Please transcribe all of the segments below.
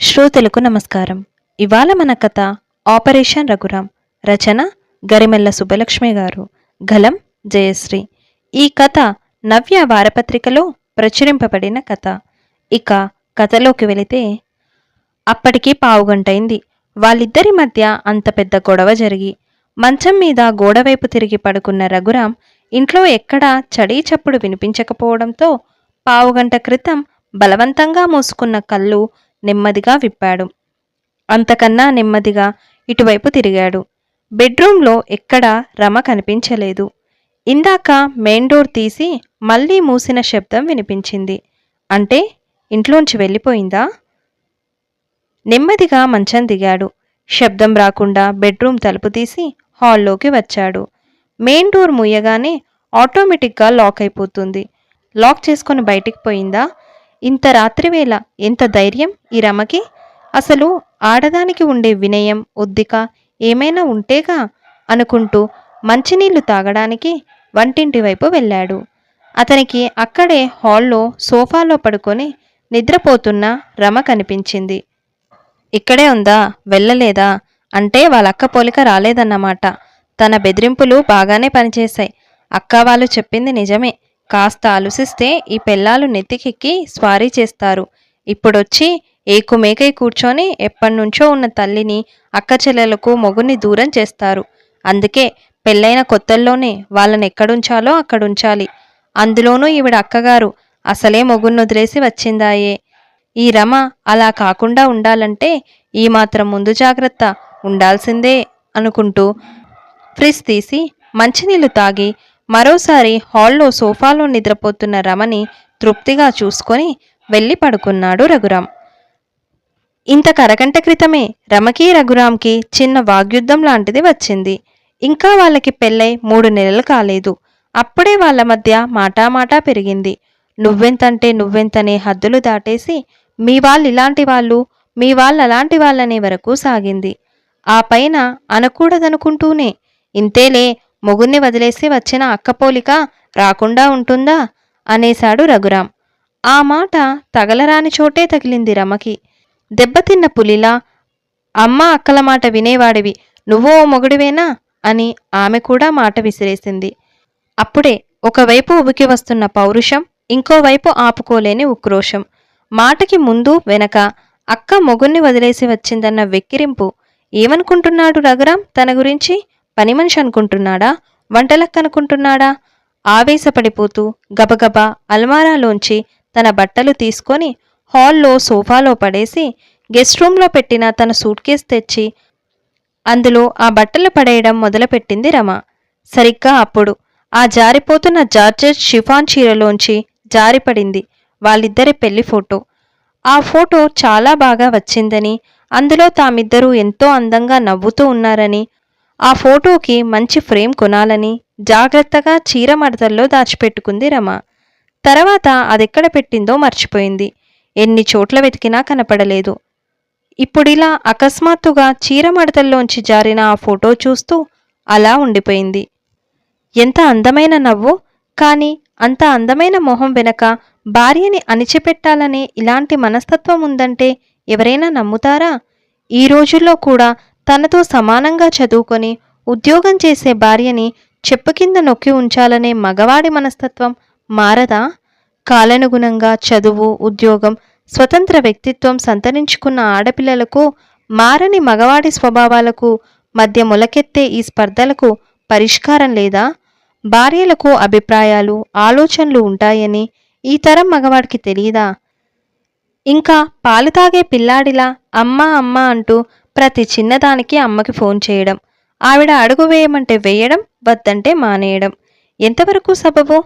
శ్రోతలకు నమస్కారం. ఇవాళ మన కథ ఆపరేషన్ రఘురాం రచన గరిమెల్ల సుబ్బలక్ష్మి గారు గలం జయశ్రీ. ఈ కథ నవ్య వారపత్రికలో ప్రచురింపబడిన కథ. ఇక కథలోకి వెళితే అప్పటికి పావుగంటైంది. వాళ్ళిద్దరి మధ్య అంత పెద్ద గొడవ జరిగి మంచం మీద గోడవైపు తిరిగి పడుకున్న రఘురాం ఇంట్లో ఎక్కడా చడీ చప్పుడు వినిపించకపోవడంతో పావుగంట క్రితం బలవంతంగా మూసుకున్న కళ్ళు నెమ్మదిగా విప్పాడు. అంతకన్నా నెమ్మదిగా ఇటువైపు తిరిగాడు. బెడ్రూంలో ఎక్కడా రమ కనిపించలేదు. ఇందాక మెయిన్ డోర్ తీసి మళ్ళీ మూసిన శబ్దం వినిపించింది. అంటే ఇంట్లోంచి వెళ్ళిపోయిందా? నెమ్మదిగా మంచం దిగాడు. శబ్దం రాకుండా బెడ్రూమ్ తలుపు తీసి హాల్లోకి వచ్చాడు. మెయిన్ డోర్ మూయగానే ఆటోమేటిక్గా లాక్ అయిపోతుంది. లాక్ చేసుకొని బయటికి పోయిందా? ఇంత రాత్రివేళ ఎంత ధైర్యం ఈ రమకి? అసలు ఆడదానికి ఉండే వినయం ఒద్దిక ఏమైనా ఉంటేగా? అనుకుంటూ మంచినీళ్ళు తాగడానికి వంటింటి వైపు వెళ్ళాడు. అతనికి అక్కడే హాల్లో సోఫాలో పడుకొని నిద్రపోతున్న రమ కనిపించింది. ఇక్కడే ఉందా? వెళ్ళలేదా? అంటే వాళ్ళ అక్క పోలిక రాలేదన్నమాట. తన బెదిరింపులు బాగానే పనిచేశాయి. అక్క వాళ్ళు చెప్పింది నిజమే. కాస్త ఆలోచిస్తే ఈ పెళ్ళాలు నెత్తికెక్కి స్వారీ చేస్తారు. ఇప్పుడొచ్చి ఏకుమేకై కూర్చొని ఎప్పటినుంచో ఉన్న తల్లిని అక్క చెల్లెలకు మొగుని దూరం చేస్తారు. అందుకే పెళ్ళైన కొత్తల్లోనే వాళ్ళని ఎక్కడుంచాలో అక్కడుంచాలి. అందులోనూ ఈవిడ అక్కగారు అసలే మొగుని వదిలేసి వచ్చిందాయే. ఈ రమ అలా కాకుండా ఉండాలంటే ఈ మాత్రం ముందు జాగ్రత్త ఉండాల్సిందే అనుకుంటూ ఫ్రిజ్ తీసి మంచినీళ్ళు తాగి మరోసారి హాల్లో సోఫాలో నిద్రపోతున్న రమని తృప్తిగా చూసుకొని వెళ్ళి పడుకున్నాడు రఘురాం. ఇంత కరగంట క్రితమే రమకి రఘురాంకి చిన్న వాగ్యుద్ధం లాంటిది వచ్చింది. ఇంకా వాళ్ళకి పెళ్ళై మూడు నెలలు కాలేదు. అప్పుడే వాళ్ళ మధ్య మాటామాటా పెరిగింది. నువ్వెంతంటే నువ్వెంతనే హద్దులు దాటేసి మీ వాళ్ళు ఇలాంటి వాళ్ళు మీ వాళ్ళు అలాంటి వాళ్ళనే వరకు సాగింది. ఆ పైన అనకూడదనుకుంటూనే ఇంతేలే మొగుణ్ణి వదిలేసి వచ్చిన అక్కపోలిక రాకుండా ఉంటుందా? అనేశాడు రఘురాం. ఆ మాట తగలరాని చోటే తగిలింది రమకి. దెబ్బతిన్న పులిలా అమ్మ అక్కల మాట వినేవాడివి. నువ్వో ఓ మొగుడివేనా? అని ఆమె కూడా మాట విసిరేసింది. అప్పుడే ఒకవైపు ఉబికి వస్తున్న పౌరుషం ఇంకోవైపు ఆపుకోలేని ఉక్రోషం. మాటకి ముందు వెనక అక్క మొగుణ్ణి వదిలేసి వచ్చిందన్న వెక్కిరింపు ఏమనుకుంటున్నాడు రఘురాం తన గురించి? పని మనిషి అనుకుంటున్నాడా? వంటలక్క అనుకుంటున్నాడా ఆవేశపడిపోతూ గబగబా అల్మారాలోంచి తన బట్టలు తీసుకొని హాల్లో సోఫాలో పడేసి గెస్ట్ రూమ్లో పెట్టిన తన సూట్ కేస్ తెచ్చి అందులో ఆ బట్టలు పడేయడం మొదలుపెట్టింది రమ. సరిగ్గా అప్పుడు ఆ జారిపోతున్న జార్జెట్ షిఫాన్ చీరలోంచి జారిపడింది వాళ్ళిద్దరి పెళ్ళి ఫోటో. ఆ ఫోటో చాలా బాగా వచ్చిందని అందులో తామిద్దరూ ఎంతో అందంగా నవ్వుతూ ఉన్నారని ఆ ఫోటోకి మంచి ఫ్రేమ్ కొనాలని జాగ్రత్తగా చీర మడతల్లో దాచిపెట్టుకుంది రమ. తర్వాత అదెక్కడ పెట్టిందో మర్చిపోయింది. ఎన్ని చోట్ల వెతికినా కనపడలేదు. ఇప్పుడిలా అకస్మాత్తుగా చీర మడతల్లోంచి జారిన ఆ ఫోటో చూస్తూ అలా ఉండిపోయింది. ఎంత అందమైన నవ్వు! కానీ అంత అందమైన మొహం వెనక భార్యని అణిచిపెట్టాలనే ఇలాంటి మనస్తత్వం ఉందంటే ఎవరైనా నమ్ముతారా? ఈ రోజుల్లో కూడా తనతో సమానంగా చదువుకొని ఉద్యోగం చేసే భార్యని చెప్పు కింద నొక్కి ఉంచాలనే మగవాడి మనస్తత్వం మారదా? కాలానుగుణంగా చదువు ఉద్యోగం స్వతంత్ర వ్యక్తిత్వం సంతరించుకున్న ఆడపిల్లలకు మారని మగవాడి స్వభావాలకు మధ్య మొలకెత్తే ఈ స్పర్ధలకు పరిష్కారం లేదా? భార్యలకు అభిప్రాయాలు ఆలోచనలు ఉంటాయని ఈ తరం మగవాడికి తెలియదా ఇంకా పాలు తాగే పిల్లాడిలా అమ్మ అమ్మ అంటూ ప్రతి చిన్నదానికి అమ్మకి ఫోన్ చేయడం ఆవిడ అడుగు వేయమంటే వేయడం వద్దంటే మానేయడం. ఎంతవరకు సబబు?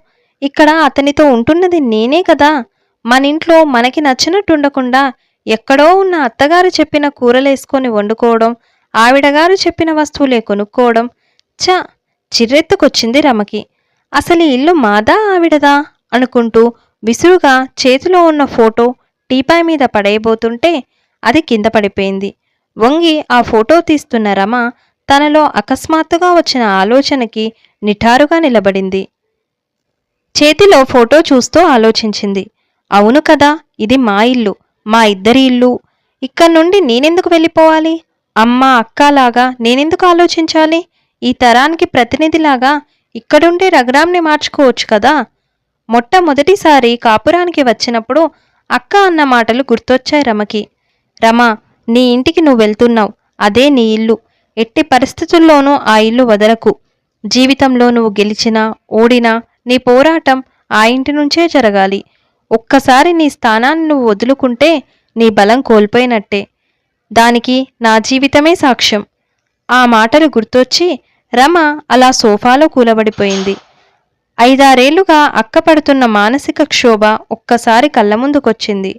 ఇక్కడ అతనితో ఉంటున్నది నేనే కదా. మన ఇంట్లో మనకి నచ్చినట్టుండకుండా ఎక్కడో ఉన్న అత్తగారు చెప్పిన కూరలేసుకొని వండుకోవడం ఆవిడగారు చెప్పిన వస్తువులే కొనుక్కోవడం. చ చిర్రెత్తుకొచ్చింది రమకి. అసలు ఇల్లు మాదా ఆవిడదా? అనుకుంటూ విసురుగా చేతిలో ఉన్న ఫోటో టీపాయ్ మీద పడేయబోతుంటే అది కింద పడిపోయింది. వంగి ఆ ఫోటో తీస్తున్న రమ తనలో అకస్మాత్తుగా వచ్చిన ఆలోచనకి నిఠారుగా నిలబడింది. చేతిలో ఫోటో చూస్తూ ఆలోచించింది. అవును కదా ఇది మా ఇల్లు మా ఇద్దరి ఇల్లు. ఇక్కడ నుండి నేనెందుకు వెళ్ళిపోవాలి? అమ్మ అక్కలాగా నేనెందుకు ఆలోచించాలి? ఈ తరానికి ప్రతినిధిలాగా ఇక్కడుండే రఘురాంని మార్చుకోవచ్చు కదా? మొట్టమొదటిసారి కాపురానికి వచ్చినప్పుడు అక్క అన్న మాటలు గుర్తొచ్చాయి రమకి. రమ నీ ఇంటికి నువ్వు వెళ్తున్నావు. అదే నీ ఇల్లు. ఎట్టి పరిస్థితుల్లోనూ ఆ ఇల్లు వదలకు. జీవితంలో నువ్వు గెలిచినా ఓడినా నీ పోరాటం ఆ ఇంటి నుంచే జరగాలి. ఒక్కసారి నీ స్థానాన్ని నువ్వు వదులుకుంటే నీ బలం కోల్పోయినట్టే. దానికి నా జీవితమే సాక్ష్యం. ఆ మాటలు గుర్తొచ్చి రమ అలా సోఫాలో కూలబడిపోయింది. ఐదారేళ్ళుగా అక్కపడుతున్న మానసిక క్షోభ ఒక్కసారి కళ్ళ ముందుకొచ్చింది.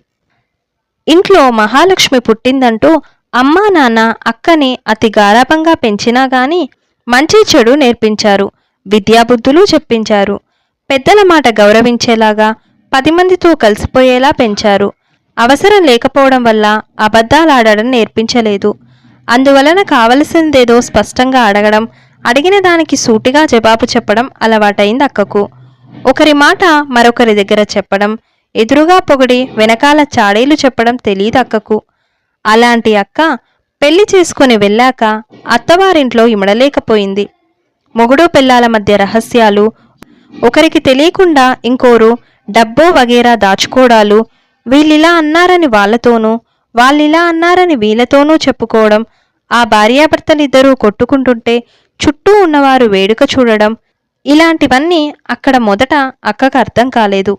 ఇంట్లో మహాలక్ష్మి పుట్టిందంటూ అమ్మా నాన్న అక్కని అతి గారాభంగా పెంచినా గాని మంచి చెడు నేర్పించారు. విద్యాబుద్ధులు చెప్పించారు. పెద్దల మాట గౌరవించేలాగా పది మందితో కలిసిపోయేలా పెంచారు. అవసరం లేకపోవడం వల్ల అబద్ధాలాడడం నేర్పించలేదు. అందువలన కావలసిందేదో స్పష్టంగా అడగడం అడిగిన దానికి సూటిగా జవాబు చెప్పడం అలవాటైంది అక్కకు. ఒకరి మాట మరొకరి దగ్గర చెప్పడం ఎదురుగా పొగిడి వెనకాల చాడీలు చెప్పడం తెలియదు అక్కకు. అలాంటి అక్క పెళ్ళి చేసుకుని వెళ్ళాక అత్తవారింట్లో ఇమడలేకపోయింది. మొగుడు పిల్లాల మధ్య రహస్యాలు ఒకరికి తెలియకుండా ఇంకోరు డబ్బో వగేరా దాచుకోవడాలు వీళ్ళిలా అన్నారని వాళ్ళతోనూ వాళ్ళిలా అన్నారని వీళ్ళతోనూ చెప్పుకోవడం ఆ భార్యాభర్తలిద్దరూ కొట్టుకుంటుంటే చుట్టూ ఉన్నవారు వేడుక చూడడం ఇలాంటివన్నీ అక్కడ మొదట అక్కకు అర్థం కాలేదు.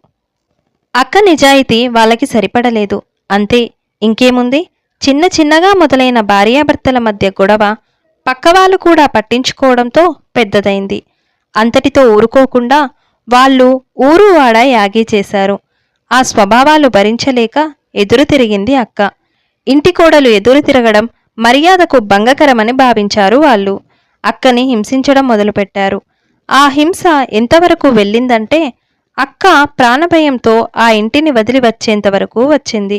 అక్క నిజాయితీ వాళ్ళకి సరిపడలేదు. అంతే ఇంకేముంది? చిన్న చిన్నగా మొదలైన భార్యాభర్తల మధ్య గొడవ పక్కవాళ్ళు కూడా పట్టించుకోవడంతో పెద్దదైంది. అంతటితో ఊరుకోకుండా వాళ్ళు ఊరు వాడ యాగి చేశారు. ఆ స్వభావాలు భరించలేక ఎదురు తిరిగింది అక్క. ఇంటి కోడలు ఎదురు తిరగడం మర్యాదకు భంగకరమని భావించారు వాళ్ళు. అక్కని హింసించడం మొదలుపెట్టారు. ఆ హింస ఎంతవరకు వెళ్ళిందంటే అక్క ప్రాణభయంతో ఆ ఇంటిని వదిలి వచ్చేంతవరకు వచ్చింది.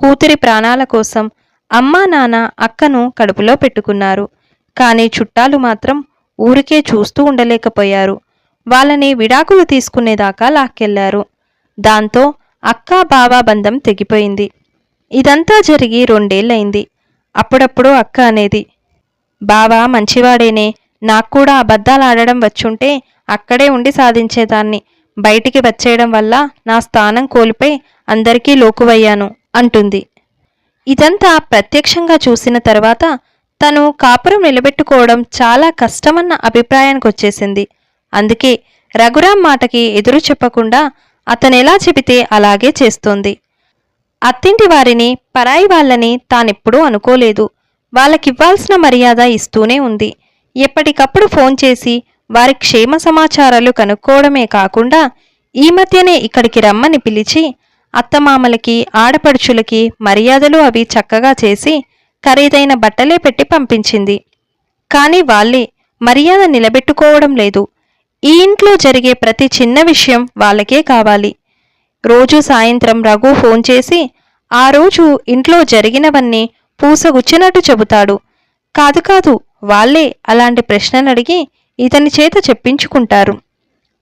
కూతురి ప్రాణాల కోసం అమ్మా నాన్న అక్కను కడుపులో పెట్టుకున్నారు. కానీ చుట్టాలు మాత్రం ఊరికే చూస్తూ ఉండలేకపోయారు. వాళ్ళని విడాకులు తీసుకునేదాకా లాక్కెళ్ళారు. దాంతో అక్క బావ బంధం తెగిపోయింది. ఇదంతా జరిగి రెండేళ్ళైంది అప్పుడప్పుడు అక్క అనేది బావా మంచివాడేనే నాకు కూడా అబద్ధాలు ఆడడం వచ్చుంటే అక్కడే ఉండి సాధించేదాన్ని. బయటికి వచ్చేయడం వల్ల నా స్థానం కోల్పోయి అందరికీ లోకువయ్యాను అంటుంది. ఇదంతా ప్రత్యక్షంగా చూసిన తర్వాత తను కాపురం నిలబెట్టుకోవడం చాలా కష్టమన్న అభిప్రాయానికి వచ్చేసింది అందుకే రఘురాం మాటకి ఎదురు చెప్పకుండా అతనెలా చెబితే అలాగే చేస్తోంది. అత్తింటి వారిని పరాయి వాళ్ళని తానెప్పుడూ అనుకోలేదు. వాళ్ళకివ్వాల్సిన మర్యాద ఇస్తూనే ఉంది. ఎప్పటికప్పుడు ఫోన్ చేసి వారి క్షేమ సమాచారాలు కనుక్కోవడమే కాకుండా ఈ మధ్యనే ఇక్కడికి రమ్మని పిలిచి అత్తమామలకి ఆడపడుచులకి మర్యాదలు అవి చక్కగా చేసి ఖరీదైన బట్టలే పెట్టి పంపించింది. కానీ వాళ్ళే మర్యాద నిలబెట్టుకోవడం లేదు. ఈ ఇంట్లో జరిగే ప్రతి చిన్న విషయం వాళ్ళకే కావాలి. రోజు సాయంత్రం రఘు ఫోన్ చేసి ఆ రోజు ఇంట్లో జరిగినవన్నీ పూసగుచ్చినట్టు చెబుతాడు. కాదు కాదు వాళ్ళే అలాంటి ప్రశ్నలు అడిగి ఇతని చేత చెప్పించుకుంటారు.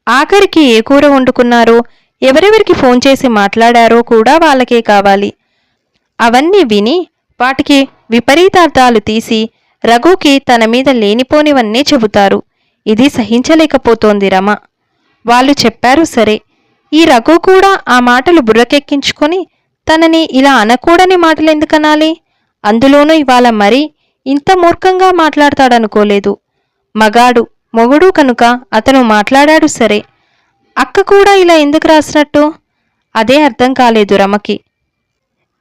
ఆఖరికి ఏ కూర వండుకున్నారో ఎవరెవరికి ఫోన్ చేసి మాట్లాడారో కూడా వాళ్ళకే కావాలి. అవన్నీ విని వాటికి విపరీతార్థాలు తీసి రఘుకి తన మీద లేనిపోనివన్నీ చెబుతారు. ఇది సహించలేకపోతోంది రమ. వాళ్ళు చెప్పారు సరే. ఈ రఘు కూడా ఆ మాటలు బుర్రకెక్కించుకొని తనని ఇలా అనకూడని మాటలు ఎందుకనాలి? అందులోనూ ఇవాళ మరీ ఇంత మూర్ఖంగా మాట్లాడతాడనుకోలేదు. మగాడు మొగుడు కనుక అతను మాట్లాడాడు సరే. అక్క కూడా ఇలా ఎందుకు రాసినట్టు? అదే అర్థం కాలేదు రమకి.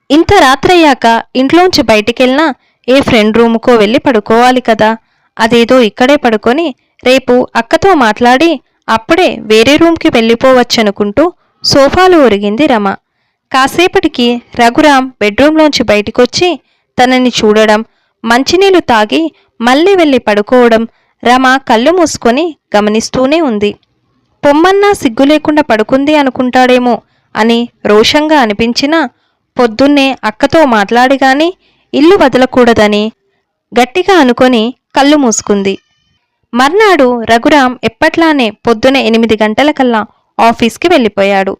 ఇంత రాత్రయ్యాక ఇంట్లోంచి బయటికెళ్ళినా ఏ ఫ్రెండ్ రూముకో వెళ్ళి పడుకోవాలి కదా. అదేదో ఇక్కడే పడుకొని రేపు అక్కతో మాట్లాడి అప్పుడే వేరే రూమ్కి వెళ్ళిపోవచ్చనుకుంటూ సోఫాలో ఒరిగింది రమ. కాసేపటికి రఘురామ్ బెడ్రూంలోంచి బయటికొచ్చి తనని చూడడం మంచినీళ్ళు తాగి మళ్ళీ వెళ్ళి పడుకోవడం రమ కళ్ళు మూసుకొని గమనిస్తూనే ఉంది. పొమ్మన్నా సిగ్గు లేకుండా పడుకుంది అనుకుంటాడేమో అని రోషంగా అనిపించినా పొద్దున్నే అక్కతో మాట్లాడిగాని ఇల్లు వదలకూడదని గట్టిగా అనుకొని కళ్ళు మూసుకుంది. మర్నాడు రఘురాం ఎప్పట్లానే పొద్దున ఎనిమిది గంటలకల్లా ఆఫీస్కి వెళ్ళిపోయాడు.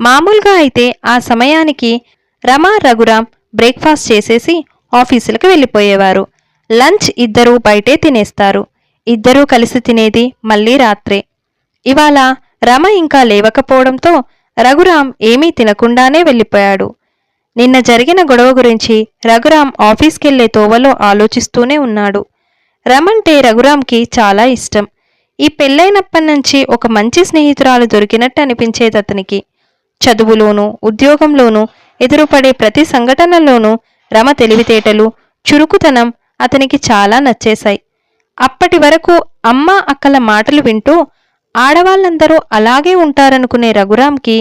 మామూలుగా అయితే ఆ సమయానికి రమా రఘురాం బ్రేక్ఫాస్ట్ చేసేసి ఆఫీసులకు వెళ్ళిపోయేవారు. లంచ్ ఇద్దరూ బయటే తినేస్తారు. ఇద్దరూ కలిసి తినేది మళ్ళీ రాత్రే. ఇవాళ రమ ఇంకా లేవకపోవడంతో రఘురాం ఏమీ తినకుండానే వెళ్ళిపోయాడు. నిన్న జరిగిన గొడవ గురించి రఘురాం ఆఫీస్కెళ్ళే తోవలో ఆలోచిస్తూనే ఉన్నాడు. రమంటే రఘురాంకి చాలా ఇష్టం. ఈ పెళ్ళైనప్పటి నుంచి ఒక మంచి స్నేహితురాలు దొరికినట్టు అనిపించేది అతనికి. చదువులోనూ ఉద్యోగంలోనూ ఎదురుపడే ప్రతి సంఘటనలోనూ రమ తెలివితేటలు చురుకుతనం అతనికి చాలా నచ్చేశాయి. అప్పటి వరకు అమ్మ అక్కల మాటలు వింటూ ఆడవాళ్ళందరూ అలాగే ఉంటారనుకునే రఘురామ్కి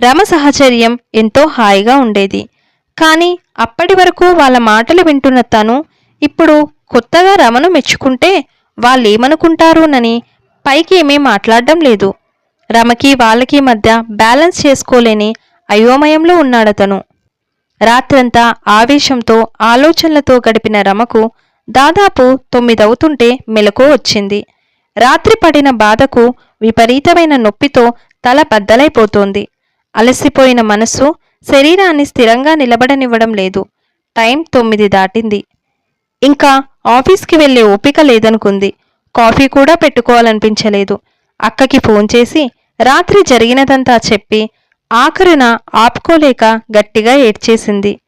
రమ సహచర్యం ఎంతో హాయిగా ఉండేది. కానీ అప్పటి వరకు వాళ్ళ మాటలు వింటున్న తను ఇప్పుడు కొత్తగా రమను మెచ్చుకుంటే వాళ్ళేమనుకుంటారోనని పైకి ఏమీ మాట్లాడడం లేదు. రమకి వాళ్ళకి మధ్య బ్యాలెన్స్ చేసుకోలేని అయోమయంలో ఉన్నాడతను. రాత్రంతా ఆవేశంతో ఆలోచనలతో గడిపిన రమకు దాదాపు తొమ్మిదవుతుంటే మెలకు వచ్చింది. రాత్రి పడిన బాధకు విపరీతమైన నొప్పితో తల బద్దలైపోతోంది. అలసిపోయిన మనస్సు శరీరాన్ని స్థిరంగా నిలబడనివ్వడం లేదు. టైం తొమ్మిది దాటింది. ఇంకా ఆఫీస్కి వెళ్ళే ఓపిక లేదనుకుంది. కాఫీ కూడా పెట్టుకోవాలనిపించలేదు. అక్కకి ఫోన్ చేసి రాత్రి జరిగినదంతా చెప్పి ఆఖరున ఆపుకోలేక గట్టిగా ఏడ్చేసింది.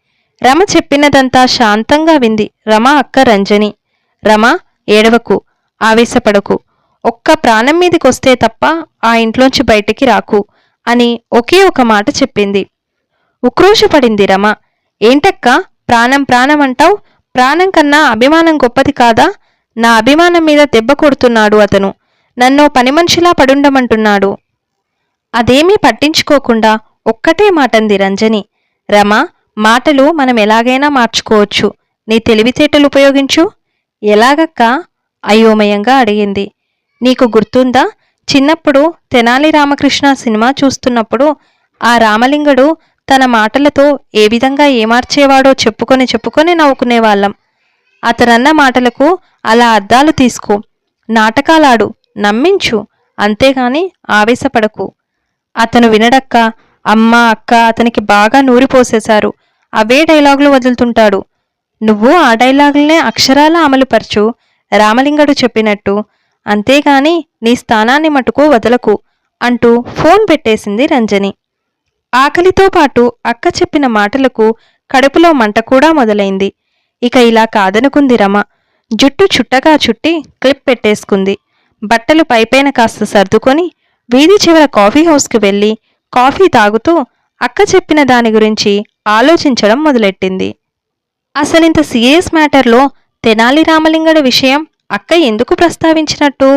రమ చెప్పినదంతా శాంతంగా వింది రమ అక్క రంజని. రమ ఏడవకు ఆవేశపడకు. ఒక్క ప్రాణం మీదకొస్తే తప్ప ఆ ఇంట్లోంచి బయటికి రాకు అని ఒకే ఒక మాట చెప్పింది. ఉక్రోషపడింది రమ. ఏంటక్క ప్రాణం ప్రాణం అంటావు? ప్రాణం కన్నా అభిమానం గొప్పది కాదా? నా అభిమానం మీద దెబ్బ కొడుతున్నాడు అతను. నన్ను పని మనిషిలా పడుండమంటున్నాడు. అదేమీ పట్టించుకోకుండా ఒక్కటే మాటంది రంజని. రమ మాటలు మనం ఎలాగైనా మార్చుకోవచ్చు. నీ తెలివితేటలు ఉపయోగించు. ఎలాగక్క? అయోమయంగా అడిగింది. నీకు గుర్తుందా? చిన్నప్పుడు తెనాలి రామకృష్ణ సినిమా చూస్తున్నప్పుడు ఆ రామలింగడు తన మాటలతో ఏ విధంగా ఏమార్చేవాడో చెప్పుకొని చెప్పుకొని నవ్వుకునేవాళ్ళం. అతనన్న మాటలకు అలా అద్దాలు తీసుకో. నాటకాలాడు నమ్మించు. అంతేగాని ఆవేశపడకు. అతను వినడక్క అమ్మ అక్క అతనికి బాగా నూరిపోసేశారు. అవే డైలాగులు వదులుతుంటాడు. నువ్వు ఆ డైలాగులనే అక్షరాల అమలుపరచు రామలింగడు చెప్పినట్టు. అంతేగాని నీ స్థానాన్ని మటుకు వదలకు అంటూ ఫోన్ పెట్టేసింది రంజని. ఆకలితో పాటు అక్క చెప్పిన మాటలకు కడుపులో మంట కూడా మొదలైంది. ఇక ఇలా కాదనుకుంది రమ. జుట్టు చుట్టగా చుట్టి క్లిప్ పెట్టేసుకుంది. బట్టలు పైపైన కాస్త సర్దుకొని వీధి చివర కాఫీ హౌస్కి వెళ్ళి కాఫీ తాగుతూ అక్క చెప్పిన దాని గురించి ఆలోచించడం మొదలెట్టింది. అసలింత సీరియస్ మ్యాటర్లో తెనాలి రామలింగడ విషయం అక్క ఎందుకు ప్రస్తావించినట్టు?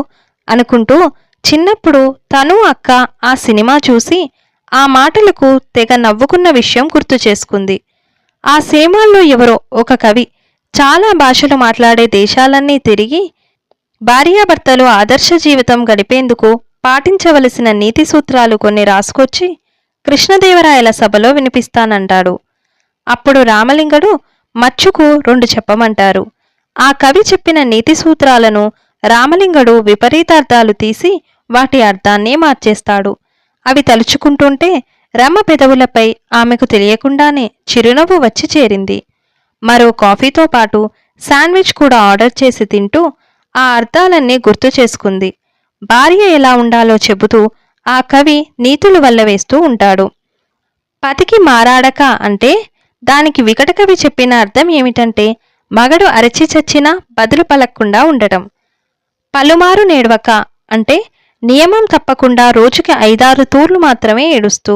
అనుకుంటూ చిన్నప్పుడు తను అక్క ఆ సినిమా చూసి ఆ మాటలకు తెగ నవ్వుకున్న విషయం గుర్తు చేసుకుంది. ఆ సినిమాల్లో ఎవరో ఒక కవి చాలా భాషలు మాట్లాడే దేశాలన్నీ తిరిగి భార్యాభర్తలు ఆదర్శ జీవితం గడిపేందుకు పాటించవలసిన నీతి సూత్రాలు కొన్ని రాసుకొచ్చి కృష్ణదేవరాయల సభలో వినిపిస్తానంటాడు. అప్పుడు రామలింగడు మచ్చుకు రెండు చెప్పమంటారు. ఆ కవి చెప్పిన నీతి సూత్రాలను రామలింగడు విపరీతార్థాలు తీసి వాటి అర్థాన్నే మార్చేస్తాడు. అవి తలుచుకుంటుంటే రమ పెదవులపై ఆమెకు తెలియకుండానే చిరునవ్వు వచ్చి చేరింది. మరో కాఫీతో పాటు శాండ్విచ్ కూడా ఆర్డర్ చేసి తింటూ ఆ అర్థాలన్నీ గుర్తు చేసుకుంది. భార్య ఎలా ఉండాలో చెబుతూ ఆ కవి నీతులు వల్లవేస్తూ ఉంటాడు. పతికి మారాడక అంటే దానికి వికటకవి చెప్పిన అర్థం ఏమిటంటే మగడు అరచి చచ్చినా బదులు పలక్కుండా ఉండటం. పలుమారు నేడవక అంటే నియమం తప్పకుండా రోజుకి ఐదారు తూర్లు మాత్రమే ఏడుస్తూ.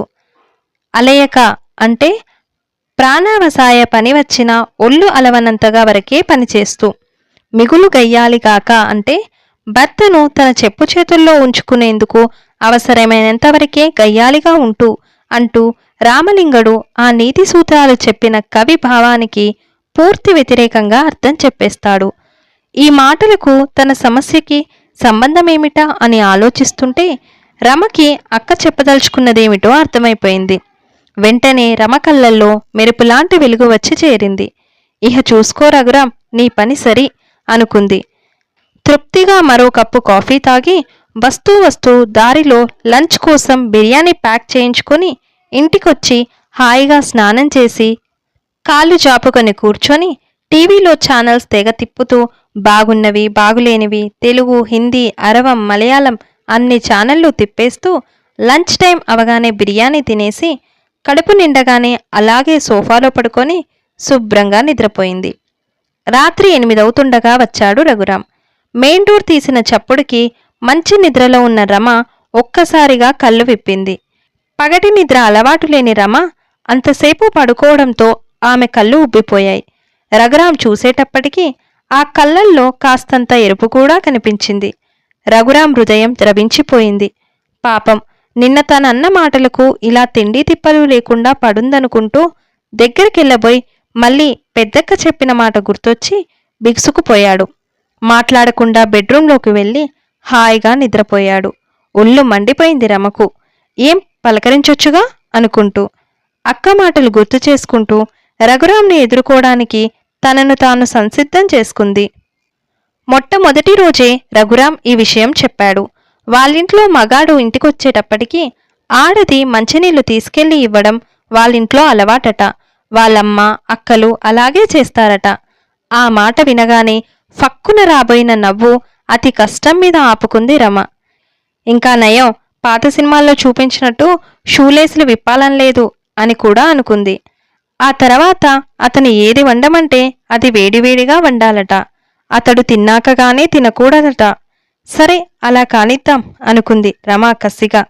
అలయక అంటే ప్రాణావసాయ పని వచ్చినా ఒళ్ళు అలవనంతగా వరకే పనిచేస్తూ మిగులు గయ్యాలిగాక అంటే భర్తను తన చెప్పు చేతుల్లో ఉంచుకునేందుకు అవసరమైనంతవరకే గయ్యాలిగా ఉంటూ అంటూ రామలింగడు ఆ నీతి సూత్రాలు చెప్పిన కవి భావానికి పూర్తి వ్యతిరేకంగా అర్థం చెప్పేస్తాడు. ఈ మాటలకు తన సమస్యకి సంబంధమేమిటా అని ఆలోచిస్తుంటే రమకి అక్క చెప్పదలుచుకున్నదేమిటో అర్థమైపోయింది. వెంటనే రమ కళ్ళల్లో మెరుపులాంటి వెలుగు వచ్చి చేరింది. ఇహ చూసుకో రఘురాం నీ పని సరి అనుకుంది. తృప్తిగా మరో కప్పు కాఫీ తాగి వస్తూ వస్తూ దారిలో లంచ్ కోసం బిర్యానీ ప్యాక్ చేయించుకొని ఇంటికొచ్చి హాయిగా స్నానం చేసి కాళ్ళు చాపుకొని కూర్చొని టీవీలో ఛానల్స్ తెగ తిప్పుతూ బాగున్నవి బాగులేనివి తెలుగు హిందీ అరవం మలయాళం అన్ని ఛానళ్ళు తిప్పేస్తూ లంచ్ టైం అవగానే బిర్యానీ తినేసి కడుపు నిండగానే అలాగే సోఫాలో పడుకొని శుభ్రంగా నిద్రపోయింది. రాత్రి ఎనిమిదవుతుండగా వచ్చాడు రఘురాం. మెయిన్ డోర్ తీసిన చప్పుడుకి మంచి నిద్రలో ఉన్న రమ ఒక్కసారిగా కళ్ళు విప్పింది. పగటి నిద్ర అలవాటు లేని రమ అంతసేపు పడుకోవడంతో ఆమె కళ్ళు ఉబ్బిపోయాయి రఘురాం చూసేటప్పటికీ ఆ కళ్ళల్లో కాస్తంత ఎరుపు కూడా కనిపించింది. రఘురాం హృదయం ద్రవించిపోయింది. పాపం నిన్న తనన్న మాటలకు ఇలా తిండి తిప్పలు లేకుండా పడుందనుకుంటూ దగ్గరికెళ్ళబోయి మళ్ళీ పెద్దక్క చెప్పిన మాట గుర్తొచ్చి బిగుసుకుపోయాడు. మాట్లాడకుండా బెడ్రూంలోకి వెళ్ళి హాయిగా నిద్రపోయాడు. ఒళ్ళు మండిపోయింది రమకు. ఏం పలకరించొచ్చుగా? అనుకుంటూ. అక్క మాటలు గుర్తు చేసుకుంటూ రఘురాంని ఎదుర్కోవడానికి తనను తాను సంసిద్ధం చేసుకుంది. మొట్టమొదటి రోజే రఘురాం ఈ విషయం చెప్పాడు. వాళ్ళింట్లో మగాడు ఇంటికొచ్చేటప్పటికీ ఆడది మంచినీళ్ళు తీసుకెళ్ళి ఇవ్వడం వాళ్ళింట్లో అలవాటట. వాళ్ళమ్మ అక్కలు అలాగే చేస్తారట. ఆ మాట వినగానే ఫక్కున రాబోయిన నవ్వు అతి కష్టం మీద ఆపుకుంది రమ. ఇంకా నయం పాత సినిమాల్లో చూపించినట్టు షూలేసులు విప్పాలని లేదు అని కూడా అనుకుంది. ఆ తర్వాత అతను ఏది వండమంటే అది వేడివేడిగా వండాలట. అతడు తిన్నాకగానే తినకూడదట. సరే అలా కానిద్దాం అనుకుంది రమ కసిగా.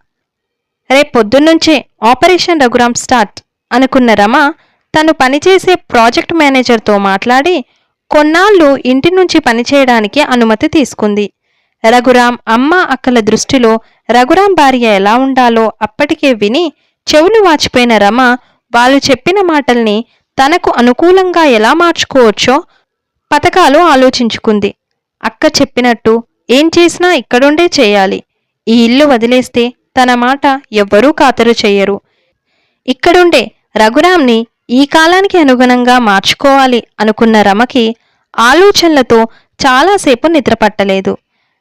రేపొద్దున్నుంచే ఆపరేషన్ రఘురామ్ స్టార్ట్ అనుకున్న రమ తను పనిచేసే ప్రాజెక్ట్ మేనేజర్తో మాట్లాడి కొన్నాళ్ళు ఇంటి నుంచి పనిచేయడానికి అనుమతి తీసుకుంది. రఘురాం అమ్మ అక్కల దృష్టిలో రఘురాం భార్య ఎలా ఉండాలో అప్పటికే విని చెవులు వాచిపోయిన రమ వాళ్ళు చెప్పిన మాటల్ని తనకు అనుకూలంగా ఎలా మార్చుకోవచ్చో పథకాలు ఆలోచించుకుంది. అక్క చెప్పినట్టు ఏం చేసినా ఇక్కడుండే చేయాలి. ఈ ఇల్లు వదిలేస్తే తన మాట ఎవ్వరూ ఖాతరు చెయ్యరు. ఇక్కడుండే రఘురాంని ఈ కాలానికి అనుగుణంగా మార్చుకోవాలి అనుకున్న రమకి ఆలోచనలతో చాలాసేపు నిద్రపట్టలేదు.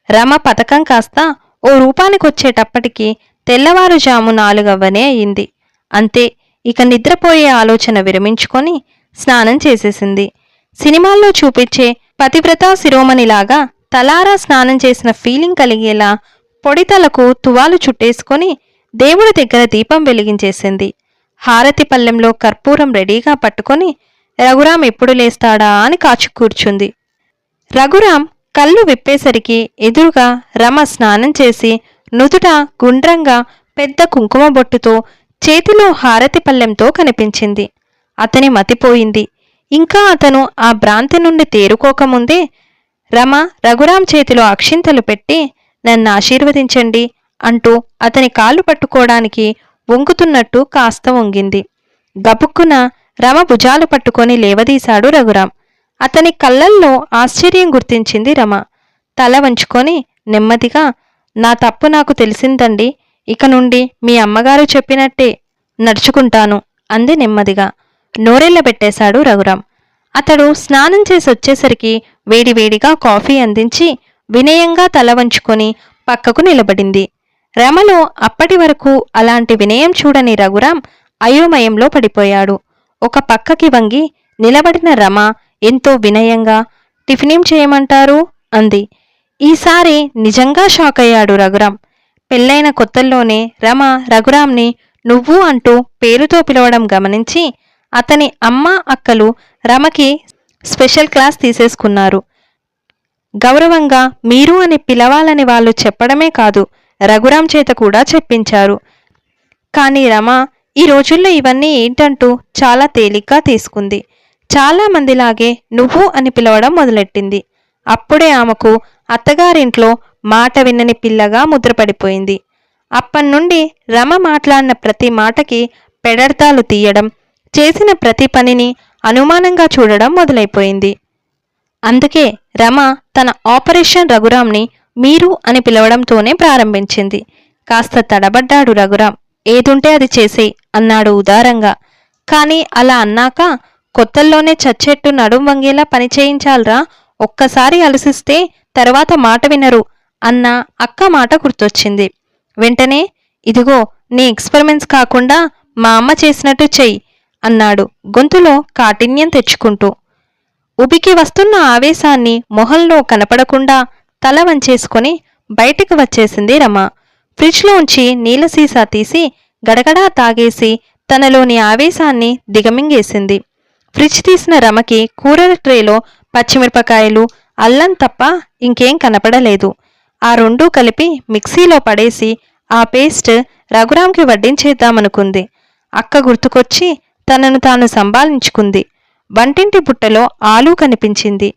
రమ పథకం కాస్త ఓ రూపానికొచ్చేటప్పటికి తెల్లవారుజాము నాలుగవ్వనే అయింది. అంతే ఇక నిద్రపోయే ఆలోచన విరమించుకొని స్నానం చేసేసింది. సినిమాల్లో చూపించే పతివ్రత శిరోమణిలాగా తలారా స్నానం చేసిన ఫీలింగ్ కలిగేలా పొడితలకు తువాలు చుట్టేసుకొని దేవుడి దగ్గర దీపం వెలిగించేసింది. హారతి పల్లెంలో కర్పూరం రెడీగా పట్టుకొని రఘురాం ఎప్పుడు లేస్తాడా? అని కాచు కూర్చుంది. రఘురాం కళ్ళు విప్పేసరికి ఎదురుగా రమ స్నానం చేసి నుదుట గుండ్రంగా పెద్ద కుంకుమ బొట్టుతో చేతిలో హారతి పల్లెంతో కనిపించింది. అతని మతిపోయింది ఇంకా అతను ఆ భ్రాంతి నుండి తేరుకోకముందే రమ రఘురాం చేతిలో అక్షింతలు పెట్టి నన్ను ఆశీర్వదించండి అంటూ అతని కాళ్ళు పట్టుకోవడానికి వంగుతున్నట్టు కాస్త వంగింది. గబుక్కున రమ భుజాలు పట్టుకొని లేవదీశాడు రఘురాం. అతని కళ్ళల్లో ఆశ్చర్యం గుర్తించింది రమ. తల వంచుకొని నెమ్మదిగా నా తప్పు నాకు తెలిసిందండి ఇక నుండి మీ అమ్మగారు చెప్పినట్టే నడుచుకుంటాను అంది నెమ్మదిగా. నోరెళ్ళబెట్టేశాడు రఘురాం. అతడు స్నానం చేసి వచ్చేసరికి వేడివేడిగా కాఫీ అందించి వినయంగా తల వంచుకొని పక్కకు నిలబడింది. రమలో అప్పటి వరకు అలాంటి వినయం చూడని రఘురాం అయోమయంలో పడిపోయాడు. ఒక పక్కకి వంగి నిలబడిన రమ ఎంతో వినయంగా టిఫినేం చేయమంటారు? అంది. ఈసారి నిజంగా షాక్ అయ్యాడు రఘురాం. పెళ్ళైన కొత్తల్లోనే రమ రఘురాంని నువ్వు అంటూ పేరుతో పిలవడం గమనించి అతని అమ్మ అక్కలు రమకి స్పెషల్ క్లాస్ తీసేసుకున్నారు. గౌరవంగా మీరు అని పిలవాలని వాళ్ళు చెప్పడమే కాదు రఘురాం చేత కూడా చెప్పించారు. కానీ రమ ఈ రోజుల్లో ఇవన్నీ ఏంటంటూ చాలా తేలిగ్గా తీసుకుంది. చాలామందిలాగే నువ్వు అని పిలవడం మొదలెట్టింది. అప్పుడే ఆమెకు అత్తగారింట్లో మాట విన్నని పిల్లగా ముద్రపడిపోయింది. అప్పటినుండి రమ మాట్లాడిన ప్రతి మాటకి పెడర్థాలు తీయడం చేసిన ప్రతి పనిని అనుమానంగా చూడడం మొదలైపోయింది. అందుకే రమ తన ఆపరేషన్ రఘురామ్ని మీరు అని పిలవడంతోనే ప్రారంభించింది. కాస్త తడబడ్డాడు రఘురాం. ఏదుంటే అది చేసేయ్ అన్నాడు ఉదారంగా. కానీ అలా అన్నాక కొత్తల్లోనే చచ్చెట్టు నడుం వంగేలా పని చేయించాలరా? ఒక్కసారి అలసిస్తే తర్వాత మాట వినరు అన్న అక్క మాట గుర్తొచ్చింది. వెంటనే ఇదిగో నీ ఎక్స్పెరిమెంట్స్ కాకుండా మా అమ్మ చేసినట్టు చెయ్యి అన్నాడు గొంతులో కాఠిన్యం తెచ్చుకుంటూ. ఉబికి వస్తున్న ఆవేశాన్ని మొహంలో కనపడకుండా తల వంచేసుకొని బయటికి వచ్చేసింది రమ. ఫ్రిడ్జ్లోంచి నీళ్ళ సీసా తీసి గడగడా తాగేసి తనలోని ఆవేశాన్ని దిగమింగేసింది. ఫ్రిడ్జ్ తీసిన రమకి కూరల ట్రేలో పచ్చిమిరపకాయలు అల్లం తప్ప ఇంకేం కనపడలేదు. ఆ రెండూ కలిపి మిక్సీలో పడేసి ఆ పేస్ట్ రఘురామ్కి వడ్డించేద్దామనుకుంది. అక్క గుర్తుకొచ్చి తనను తాను సంభాళించుకుంది వంటింటి బుట్టలో ఆలు కనిపించింది.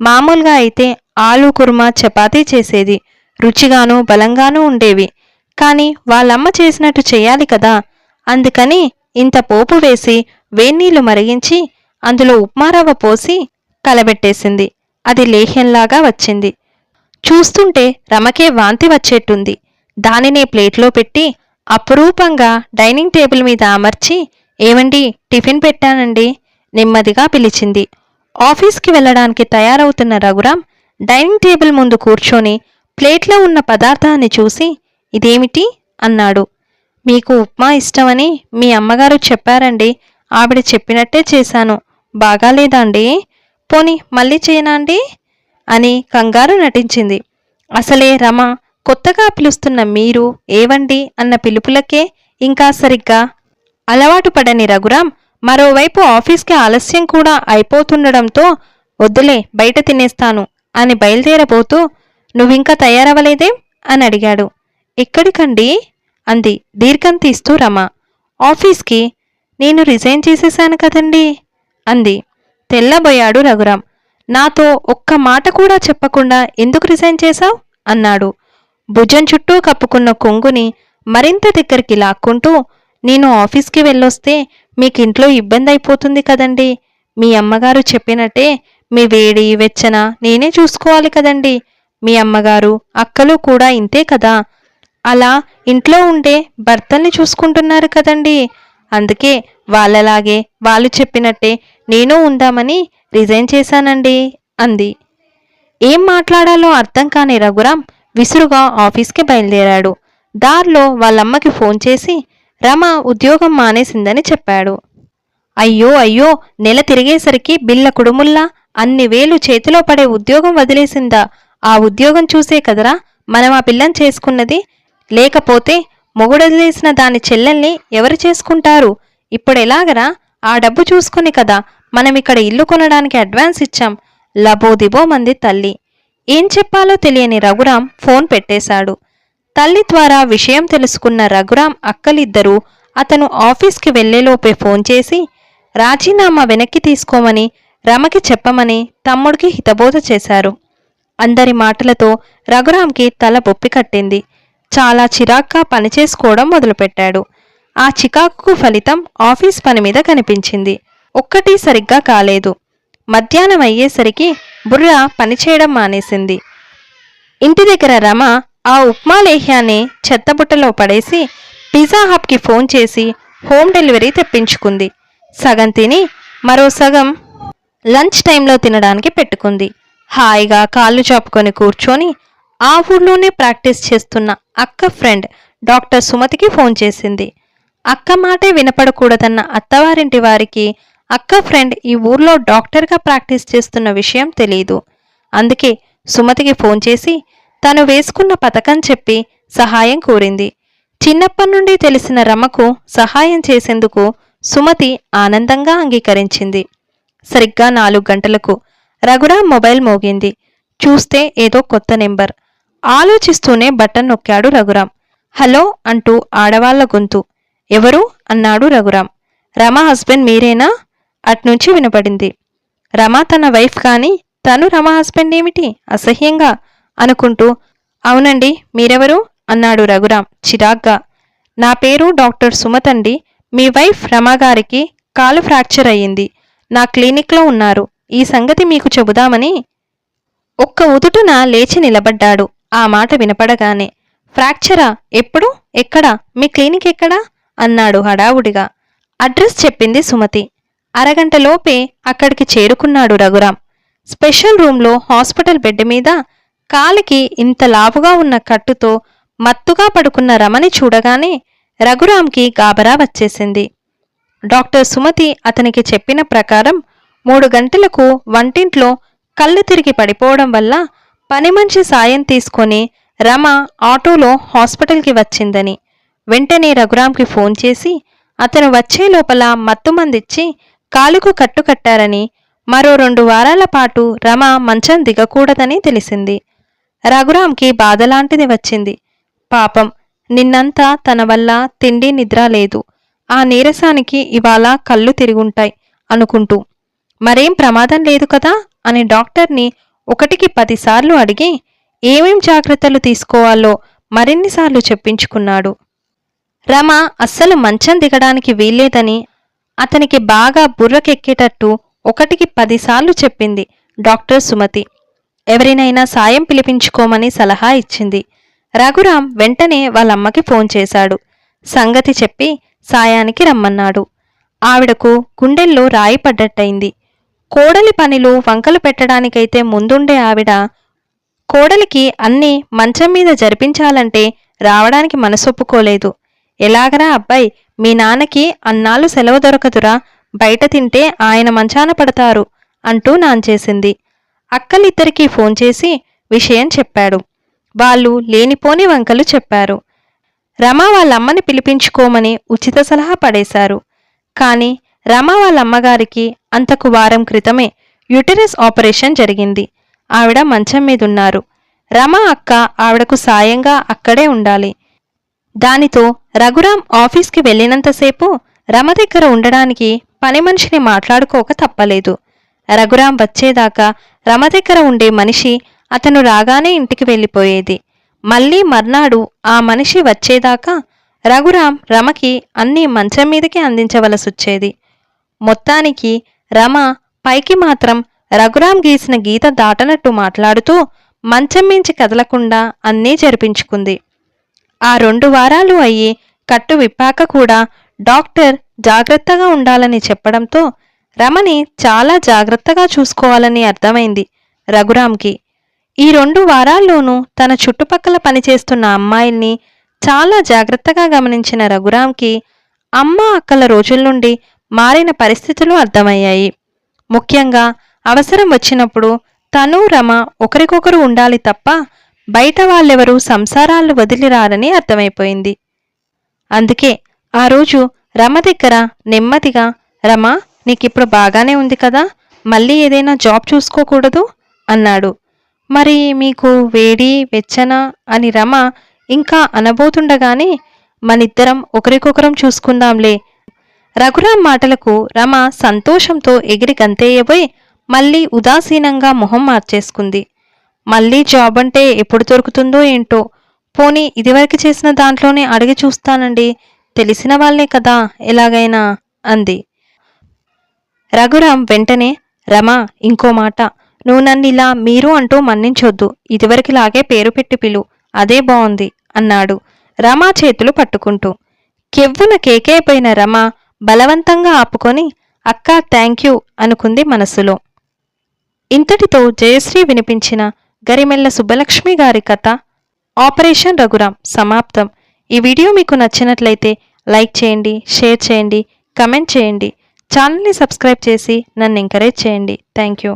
మామూలుగా అయితే ఆలు కుర్మా చపాతీ చేసేది. రుచిగాను బలంగానూ ఉండేవి. కానీ వాళ్ళమ్మ చేసినట్టు చేయాలి కదా. అందుకని ఇంత పోపు వేసి వేన్నీళ్ళు మరిగించి అందులో ఉప్మారవ్వ పోసి కలబెట్టేసింది. అది లేహ్యంలాగా వచ్చింది. చూస్తుంటే రమకే వాంతి వచ్చేట్టుంది. దానినే ప్లేట్లో పెట్టి అపురూపంగా డైనింగ్ టేబుల్ మీద అమర్చి ఏమండి టిఫిన్ పెట్టానండి నెమ్మదిగా పిలిచింది. ఆఫీస్కి వెళ్ళడానికి తయారవుతున్న రఘురాం డైనింగ్ టేబుల్ ముందు కూర్చొని ప్లేట్లో ఉన్న పదార్థాన్ని చూసి ఇదేమిటి? అన్నాడు. మీకు ఉప్మా ఇష్టమని మీ అమ్మగారు చెప్పారండి. ఆవిడ చెప్పినట్టే చేశాను. బాగాలేదా అండి? పోని మళ్ళీ చేయనాండి అని కంగారు నటించింది. అసలే రమ కొత్తగా పిలుస్తున్న మీరు ఏవండి? అన్న పిలుపులకే ఇంకా సరిగ్గా అలవాటు పడని రఘురాం మరోవైపు ఆఫీస్కి ఆలస్యం కూడా అయిపోతుండడంతో వద్దులే బయట తినేస్తాను. అని బయలుదేరబోతూ నువ్వింకా తయారవ్వలేదేం? అని అడిగాడు. ఎక్కడికండి? అంది. దీర్ఘం తీస్తూ రమ. ఆఫీస్కి. నేను రిజైన్ చేసేశాను కదండి? అంది. తెల్లబోయాడు రఘురాం. నాతో ఒక్క మాట కూడా చెప్పకుండా ఎందుకు రిజైన్ చేశావు? అన్నాడు. భుజం చుట్టూ కప్పుకున్న కొంగుని మరింత దగ్గరికి లాక్కుంటూ నేను ఆఫీస్కి వెళ్ళొస్తే మీకు ఇంట్లో ఇబ్బంది అయిపోతుంది కదండి. మీ అమ్మగారు చెప్పినట్టే మీ వేడి వెచ్చన నేనే చూసుకోవాలి కదండి. మీ అమ్మగారు అక్కలు కూడా ఇంతే కదా. అలా ఇంట్లో ఉండే భర్తల్ని చూసుకుంటున్నారు కదండి. అందుకే వాళ్ళలాగే వాళ్ళు చెప్పినట్టే నేను ఉందామని రిజైన్ చేశానండి అంది. ఏం మాట్లాడాలో అర్థం కాని రఘురాం విసురుగా ఆఫీస్కి బయలుదేరాడు. దారిలో వాళ్ళమ్మకి ఫోన్ చేసి రమ ఉద్యోగం మానేసిందని చెప్పాడు. అయ్యో అయ్యో నెల తిరిగేసరికి బిల్ల కుడుముల్లా? అన్ని వేలు చేతిలో పడే ఉద్యోగం వదిలేసిందా? ఆ ఉద్యోగం చూసే కదరా మనం ఆ పిల్లని చేసుకున్నది? లేకపోతే మొగుడొదిలేసిన దాని చెల్లెల్ని ఎవరు చేసుకుంటారు? ఇప్పుడు ఎలాగరా ఆ డబ్బు చూసుకుని కదా మనం ఇక్కడ ఇల్లు కొనడానికి అడ్వాన్స్ ఇచ్చాం. లబోదిబో మంది తల్లి. ఏం చెప్పాలో తెలియని రఘురాం ఫోన్ పెట్టేశాడు. తల్లి ద్వారా విషయం తెలుసుకున్న రఘురాం అక్కలిద్దరూ అతను ఆఫీస్కి వెళ్ళేలోపే ఫోన్ చేసి రాజీనామా వెనక్కి తీసుకోమని రమకి చెప్పమని తమ్ముడికి హితబోధ చేశారు. అందరి మాటలతో రఘురామ్కి తల బొప్పి కట్టింది. చాలా చిరాగ్గా పనిచేసుకోవడం మొదలుపెట్టాడు. ఆ చికాకుకు ఫలితం ఆఫీస్ పని మీద కనిపించింది. ఒక్కటి సరిగ్గా కాలేదు. మధ్యాహ్నం అయ్యేసరికి బుర్ర పనిచేయడం మానేసింది. ఇంటి దగ్గర రమ ఆ ఉప్మా లేహ్యాన్ని చెత్తబుట్టలో పడేసి పిజ్జా హబ్కి ఫోన్ చేసి హోమ్ డెలివరీ తెప్పించుకుంది. సగం తిని మరో సగం లంచ్ టైంలో తినడానికి పెట్టుకుంది. హాయిగా కాళ్ళు చాపుకొని కూర్చొని ఆ ఊర్లోనే ప్రాక్టీస్ చేస్తున్న అక్క ఫ్రెండ్ డాక్టర్ సుమతికి ఫోన్ చేసింది. అక్క మాటే వినపడకూడదన్న అత్తవారింటి వారికి అక్క ఫ్రెండ్ ఈ ఊర్లో డాక్టర్గా ప్రాక్టీస్ చేస్తున్న విషయం తెలియదు అందుకే సుమతికి ఫోన్ చేసి తను వేసుకున్న పథకం చెప్పి సహాయం కోరింది. చిన్నప్పటి నుండి తెలిసిన రమకు సహాయం చేసేందుకు సుమతి ఆనందంగా అంగీకరించింది. సరిగ్గా నాలుగు గంటలకు. రఘురామ్ మొబైల్ మోగింది. చూస్తే ఏదో కొత్త నెంబర్. ఆలోచిస్తూనే బటన్ నొక్కాడు రఘురామ్ హలో అంటూ ఆడవాళ్ళ గొంతు. ఎవరు? అన్నాడు రఘురామ్ రమ హస్బెండ్ మీరేనా? అట్నుంచి వినపడింది. రమ తన వైఫ్ కానీ తను రమ హస్బెండ్ ఏమిటి? అసహ్యంగా అనుకుంటూ అవునండి మీరెవరు? అన్నాడు రఘురామ్ చిరాగ్గా. నా పేరు డాక్టర్ సుమతండి. మీ వైఫ్ రమాగారికి కాలు ఫ్రాక్చర్ అయ్యింది. నా క్లినిక్లో ఉన్నారు. ఈ సంగతి మీకు చెబుదామని ఒక్క ఉదుటున లేచి నిలబడ్డాడు. ఆ మాట వినపడగానే ఫ్రాక్చరా? ఎప్పుడు? ఎక్కడా? మీ క్లినిక్ ఎక్కడా? అన్నాడు హడావుడిగా. అడ్రస్ చెప్పింది సుమతి. అరగంటలోపే అక్కడికి చేరుకున్నాడు రఘురాం. స్పెషల్ రూంలో హాస్పిటల్ బెడ్ మీద కాలికి ఇంత లావుగా ఉన్న కట్టుతో మత్తుగా పడుకున్న రమని చూడగానే రఘురాంకి గాబరా వచ్చేసింది. డాక్టర్ సుమతి అతనికి చెప్పిన ప్రకారం మూడు గంటలకు వంటింట్లో కళ్ళు తిరిగి పడిపోవడం వల్ల పని మనిషి సాయం తీసుకొని రమ ఆటోలో హాస్పిటల్కి వచ్చిందని. వెంటనే రఘురామ్కి ఫోన్ చేసి అతను వచ్చే లోపల మత్తుమందిచ్చి కాలుకు కట్టు కట్టారని మరో రెండు వారాల పాటు రమ మంచం దిగకూడదని తెలిసింది. రఘురామ్కి బాధలాంటిది వచ్చింది. పాపం నిన్నంతా తన వల్ల తిండి నిద్ర లేదు. ఆ నీరసానికి ఇవాళ కళ్ళు తిరుగుంటాయి అనుకుంటూ. మరేం ప్రమాదం లేదు కదా? అని డాక్టర్ని ఒకటికి పదిసార్లు అడిగి ఏమేం జాగ్రత్తలు తీసుకోవాలో మరిన్నిసార్లు చెప్పించుకున్నాడు. రమ అస్సలు మంచం దిగడానికి వీల్లేదని అతనికి బాగా బుర్రకెక్కేటట్టు ఒకటికి పదిసార్లు చెప్పింది డాక్టర్ సుమతి. ఎవరినైనా సాయం పిలిపించుకోమని సలహా ఇచ్చింది. రఘురాం వెంటనే వాళ్ళమ్మకి ఫోన్ చేశాడు. సంగతి చెప్పి సాయానికి రమ్మన్నాడు. ఆవిడకు గుండెల్లో రాయి పడ్డట్టయింది. కోడలి పనిలో వంకలు పెట్టడానికైతే ముందుండే ఆవిడ కోడలికి అన్నీ మంచం మీద జరిపించాలంటే రావడానికి మనసొప్పుకోలేదు. ఎలాగరా అబ్బాయి మీ నాన్నకి అన్నాళ్ళు సెలవు దొరకదురా బయట తింటే ఆయన మంచాన పడతారు అంటూ నాంచేసింది. అక్కలిద్దరికీ ఫోన్ చేసి విషయం చెప్పాడు. వాళ్ళు లేనిపోని వంకలు చెప్పారు. రమ వాళ్ళమ్మని పిలిపించుకోమని ఉచిత సలహా పడేశారు. కానీ రమ వాళ్ళ అమ్మగారికి అంతకు వారం క్రితమే యుటెరస్ ఆపరేషన్ జరిగింది. ఆవిడ మంచం మీదున్నారు. రమ అక్క ఆవిడకు సాయంగా అక్కడే ఉండాలి. దానితో రఘురాం ఆఫీస్కి వెళ్ళినంతసేపు రమ దగ్గర ఉండడానికి పని మనిషిని మాట్లాడుకోక తప్పలేదు. రఘురాం వచ్చేదాకా రమ దగ్గర ఉండే మనిషి అతను రాగానే ఇంటికి వెళ్ళిపోయేది. మళ్ళీ మర్నాడు ఆ మనిషి వచ్చేదాకా రఘురాం రమకి అన్నీ మంచం మీదకి అందించవలసొచ్చేది. మొత్తానికి రమ పైకి మాత్రం రఘురాం గీసిన గీత దాటనట్టు మాట్లాడుతూ మంచం మించి కదలకుండా అన్నీ జరిపించుకుంది. ఆ రెండు వారాలు అయ్యి కట్టు విప్పాక కూడా డాక్టర్ జాగ్రత్తగా ఉండాలని చెప్పడంతో రమని చాలా జాగ్రత్తగా చూసుకోవాలని అర్థమైంది రఘురాంకి. ఈ రెండు వారాల్లోనూ తన చుట్టుపక్కల పనిచేస్తున్న అమ్మాయిల్ని చాలా జాగ్రత్తగా గమనించిన రఘురామ్కి అమ్మ అక్కల రోజుల నుండి మారిన పరిస్థితులు అర్థమయ్యాయి. ముఖ్యంగా అవసరం వచ్చినప్పుడు తను రమ ఒకరికొకరు ఉండాలి తప్ప బయట వాళ్ళెవరూ సంసారాలు వదిలిరారని అర్థమైపోయింది. అందుకే ఆ రోజు రమ దగ్గర నెమ్మదిగా రమ నీకిప్పుడు బాగానే ఉంది కదా మళ్ళీ ఏదైనా జాబ్ చూసుకోకూడదు? అన్నాడు. మరి మీకు వేడి వెచ్చన అని రమ ఇంకా అనబోతుండగానే మనిద్దరం ఒకరికొకరం చూసుకుందాంలే. రఘురాం మాటలకు రమ సంతోషంతో ఎగిరి గంతేయబోయి మళ్ళీ ఉదాసీనంగా మొహం మార్చేసుకుంది. మళ్ళీ జాబ్ అంటే ఎప్పుడు దొరుకుతుందో ఏంటో? పోనీ ఇదివరకు చేసిన దాంట్లోనే అడిగి చూస్తానండి. తెలిసిన వాళ్ళే కదా ఎలాగైనా అంది. రఘురాం వెంటనే రమా ఇంకో మాట నువ్వు నన్ను ఇలా మీరు అంటూ మన్నించొద్దు. ఇదివరకిలాగే పేరు పెట్టి పిలు. అదే బాగుంది అన్నాడు రమా చేతులు పట్టుకుంటూ. కెవ్వున కేకైపోయిన రమ బలవంతంగా ఆపుకొని అక్క థ్యాంక్ యూ అనుకుంది మనసులో. ఇంతటితో జయశ్రీ వినిపించిన గరిమెల్ల సుబ్బలక్ష్మి గారి కథ ఆపరేషన్ రఘురాం సమాప్తం. ఈ వీడియో మీకు నచ్చినట్లయితే లైక్ చేయండి షేర్ చేయండి కమెంట్ చేయండి. ఛానల్ని సబ్స్క్రైబ్ చేసి నన్ను ఎంకరేజ్ చేయండి. Thank you.